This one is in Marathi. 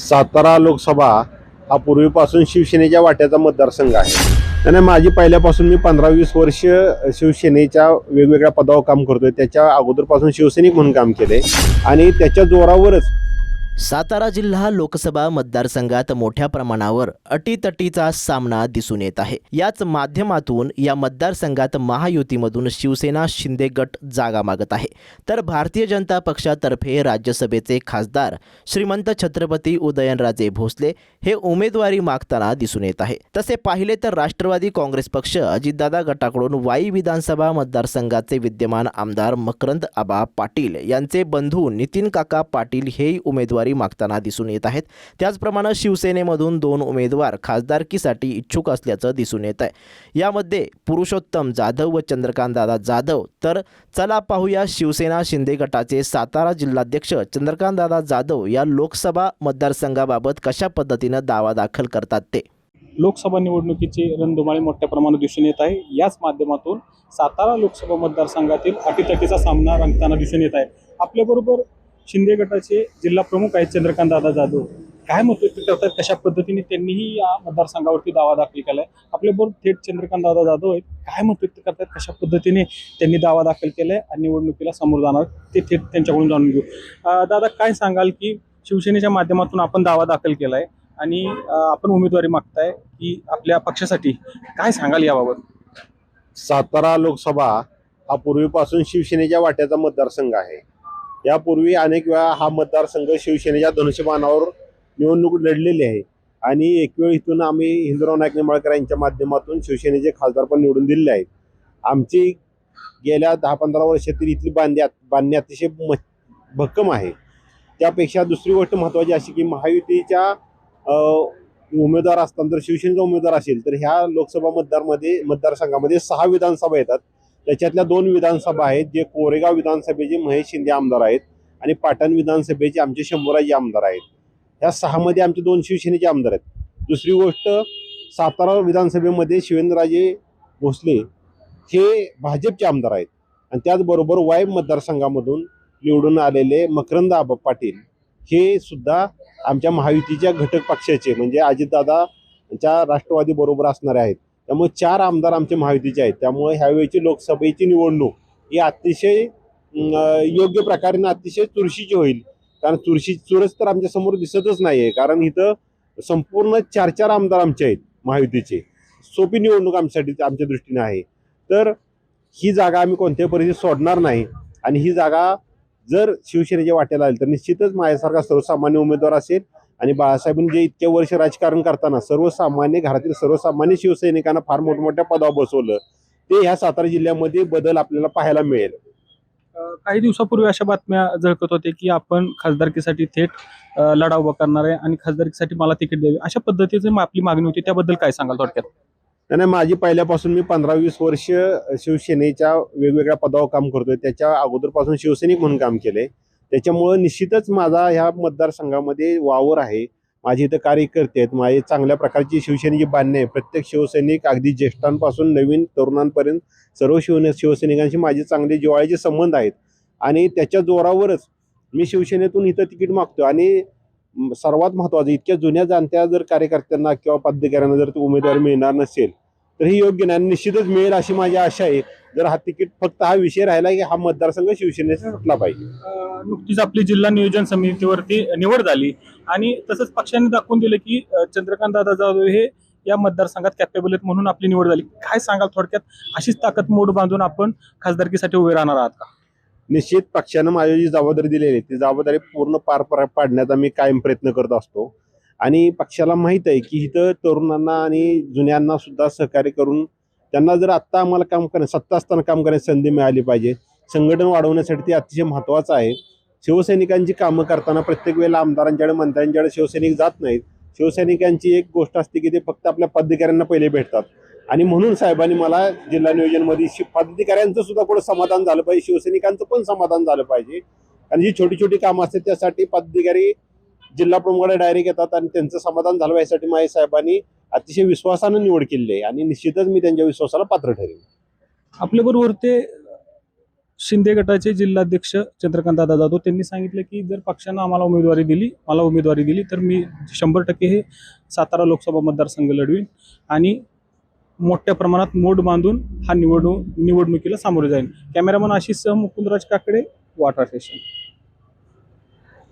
सातारा लोकसभा हा पूर्वीपासून शिवसेनेच्या वाट्याचा मतदारसंघ आहे. त्याने माझी पहिल्यापासून मी पंधरा वीस वर्ष शिवसेनेच्या वेगवेगळ्या पदावर काम करतोय. त्याच्या अगोदरपासून शिवसैनिक म्हणून काम केले आणि त्याच्या जोरावरच सातारा जिल्हा लोकसभा मतदारसंघात मोठ्या प्रमाणावर अटीतटीचा सामना दिसून येत आहे. याच माध्यमातून या मतदारसंघात महायुतीमधून शिवसेना शिंदे गट जागा मागत आहे. तर भारतीय जनता पक्षातर्फे राज्यसभेचे खासदार श्रीमंत छत्रपती उदयनराजे भोसले हे उमेदवारी मागताना दिसून येत आहे. तसे पाहिले तर राष्ट्रवादी काँग्रेस पक्ष अजितदादा गटाकडून वाई विधानसभा मतदारसंघाचे विद्यमान आमदार मकरंद आबा पाटील यांचे बंधू नितीन काका पाटील हेही उमेदवारी मागताना दिसून येत आहेत. त्याचप्रमाणे शिवसेनेमधून दोन उमेदवार खासदारकीसाठी इच्छुक असल्याचं दिसून येत आहे. यामध्ये पुरुषोत्तम जाधव व चंद्रकांतदादा जाधव. तर चला पाहूया शिवसेना शिंदे गटाचे सातारा जिल्हाध्यक्ष चंद्रकांतदादा जाधव या लोकसभा मतदारसंघाबाबत कशा पद्धतीनं दावा दाखल करतात ते? लोकसभा निवडणुकीची रणधुमाळी मोठ्या प्रमाणात दिसून येत आहे. याच माध्यमातून सातारा लोकसभा मतदारसंघातील अटीतटीचा सामना रंगताना दिसून येत आहे. आपल्याबरोबर शिंदे गटाचे जिल्हा प्रमुख आहेत चंद्रकांत दादा जाधव. काय मत व्यक्त करतात? कशा पद्धतीने त्यांनीही या मतदारसंघावरती दावा दाखल केलाय? आपल्याबरोबर थेट चंद्रकांत दादा जाधव आहेत. काय मत व्यक्त करतात? कशा पद्धतीने त्यांनी दावा दाखल केलाय आणि निवडणुकीला समोर जाणार ते थेट त्यांच्याकडून जाणून घेऊ. दादा काय सांगाल की शिवसेनेच्या माध्यमातून आपण दावा दाखल केलाय आणि आपण उमेदवारी मागताय की आपल्या पक्षासाठी. काय सांगाल याबाबत? सातारा लोकसभा हा पूर्वीपासून शिवसेनेच्या वाट्याचा मतदारसंघ आहे. यापूर्वी अनेक वेळा हा मतदारसंघ शिवसेनेच्या धनुष्यबाणावर निवडणूक लढलेली आहे. आणि एक वेळ इथून आम्ही हिंदुराव नाईक निंबाळकर यांच्या माध्यमातून शिवसेनेचे खासदार पण निवडून दिलेले आहेत. आमची गेल्या दहा पंधरा वर्षातील इथली बांध्या बांधणी अतिशय म भक्कम आहे. त्यापेक्षा दुसरी गोष्ट महत्त्वाची अशी की महायुतीच्या उमेदवार असताना जर शिवसेनेचा उमेदवार असेल तर ह्या लोकसभा मतदारमध्ये मतदारसंघामध्ये सहा विधानसभा येतात. त्याच्यातल्या दोन विधानसभा आहेत जे कोरेगाव विधानसभेचे महेश शिंदे आमदार आहेत आणि पाटण विधानसभेचे आमचे शंभूराजी आमदार आहेत. ह्या सहामध्ये आमचे दोन शिवसेनेचे आमदार आहेत. दुसरी गोष्ट सातारा विधानसभेमध्ये शिवेंद्रराजे भोसले हे भाजपचे आमदार आहेत. आणि त्याचबरोबर वाय मतदारसंघामधून निवडून आलेले मकरंद आबा पाटील हे सुद्धा आमच्या महायुतीच्या घटक पक्षाचे म्हणजे अजितदादाच्या राष्ट्रवादी बरोबर असणारे आहेत. त्यामुळे चार आमदार आमचे महायुतीचे आहेत. त्यामुळे ह्यावेळीची लोकसभेची निवडणूक ही अतिशय योग्य प्रकारे अतिशय चुरशीची होईल. कारण चुरशी चुरस तर आमच्यासमोर दिसतच नाही आहे कारण इथं संपूर्ण चार चार आमदार आमचे आहेत महायुतीचे. सोपी निवडणूक आमच्यासाठी आमच्या दृष्टीने आहे. तर ही जागा आम्ही कोणत्याही परिस्थितीत सोडणार नाही. आणि ही जागा जर शिवसेनेच्या वाट्याला आली तर निश्चितच माझ्यासारखा सर्वसामान्य उमेदवार असेल आणि बाळासाहेबांनी जे इतके वर्ष राजकारण करताना सर्वसामान्य घरातील सर्वसामान्य शिवसैनिकांना फार मोठमोठ्या पदावर बसवलं ते ह्या सातारा जिल्ह्यामध्ये बदल आपल्याला पाहायला मिळेल. काही दिवसापूर्वी अशा बातम्या झळकत होते की आपण खासदारकीसाठी थेट लढा उभा करणार आहे आणि खासदारकीसाठी मला तिकीट द्यावी. अशा पद्धतीची आपली मागणी होती. त्याबद्दल काय सांगाल थोडक्यात? नाही माझी पहिल्यापासून मी पंधरा वीस वर्ष शिवसेनेच्या वेगवेगळ्या पदावर काम करतोय. त्याच्या अगोदरपासून शिवसैनिक म्हणून काम केलंय. त्याच्यामुळं निश्चितच माझा ह्या मतदारसंघामध्ये वावर आहे. माझे इथं कार्यकर्ते आहेत. माझे चांगल्या प्रकारची शिवसेनेची बांधणी आहे. प्रत्येक शिवसैनिक अगदी ज्येष्ठांपासून नवीन तरुणांपर्यंत सर्व शिवने शिवसैनिकांशी माझे चांगले जिवाळ्याचे संबंध आहेत. आणि त्याच्या जोरावरच मी शिवसेनेतून इथं तिकीट मागतो आणि सर्वात महत्त्वाचं इतक्या जुन्या जाणत्या जर कार्यकर्त्यांना किंवा पदाधिकाऱ्यांना जर ती उमेदवारी मिळणार नसेल तर ही योग्य नाही. निश्चितच मिळेल अशी माझी आशा आहे. जर हा तिकीट फक्त हा विषय राहिला की हा मतदारसंघ शिवसेनेचा सुटला पाहिजे. नुकतीच आपली जिल्हा नियोजन समितीवरती निवड झाली. आणि तसंच पक्षाने दाखवून दिलं की चंद्रकांत दादा जाधव हे या मतदारसंघात कॅपेबल आहेत म्हणून आपली निवड झाली. काय सांगाल थोडक्यात? अशीच ताकद मोड बांधून आपण खासदारकीसाठी उभे राहणार आहात का? निश्चित पक्षानं माझी जी जबाबदारी दिलेली आहे ती जबाबदारी पूर्ण पार पाडण्याचा मी कायम प्रयत्न करत असतो. आणि पक्षाला माहीत आहे की इथं तरुणांना आणि जुन्यांना सुद्धा सहकार्य करून त्यांना जर आत्ता आम्हाला काम करण्या सत्ता असताना काम करण्याची संधी मिळाली पाहिजे. संघटन वाढवण्यासाठी ते अतिशय महत्त्वाचं आहे. शिवसैनिकांची कामं करताना प्रत्येक वेळेला आमदारांच्याकडे मंत्र्यांच्याकडे शिवसैनिक जात नाहीत. शिवसैनिकांची एक गोष्ट असते की ते फक्त आपल्या पदाधिकाऱ्यांना पहिले भेटतात. आणि म्हणून साहेबांनी मला जिल्हा नियोजनमध्ये शि- पदाधिकाऱ्यांचं सुद्धा थोडं समाधान झालं पाहिजे. शिवसैनिकांचं पण समाधान झालं पाहिजे. आणि जी छोटी छोटी कामं असतात त्यासाठी पदाधिकारी जिल्हा प्रमुखाकडे डायरेक्ट येतात आणि त्यांचं समाधान झालं यासाठी माझ्या साहेबांनी अतिशय विश्वासानं निवड केली आहे. आणि निश्चितच मी त्यांच्या विश्वासाला पात्र ठरेन. आपल्याबरोबर ते शिंदे गटाचे जिल्हाध्यक्ष चंद्रकांत दादा जाधव त्यांनी सांगितलं की जर पक्षानं आम्हाला उमेदवारी दिली मला उमेदवारी दिली तर मी शंभर टक्के हे सातारा लोकसभा मतदारसंघ लढवीन आणि मोठ्या प्रमाणात मोड बांधून हा निवडणूक निवडणुकीला सामोरे जाईल कॅमेरामन आशिष सह मुकुंदराज काकडे वाटा स्टेशन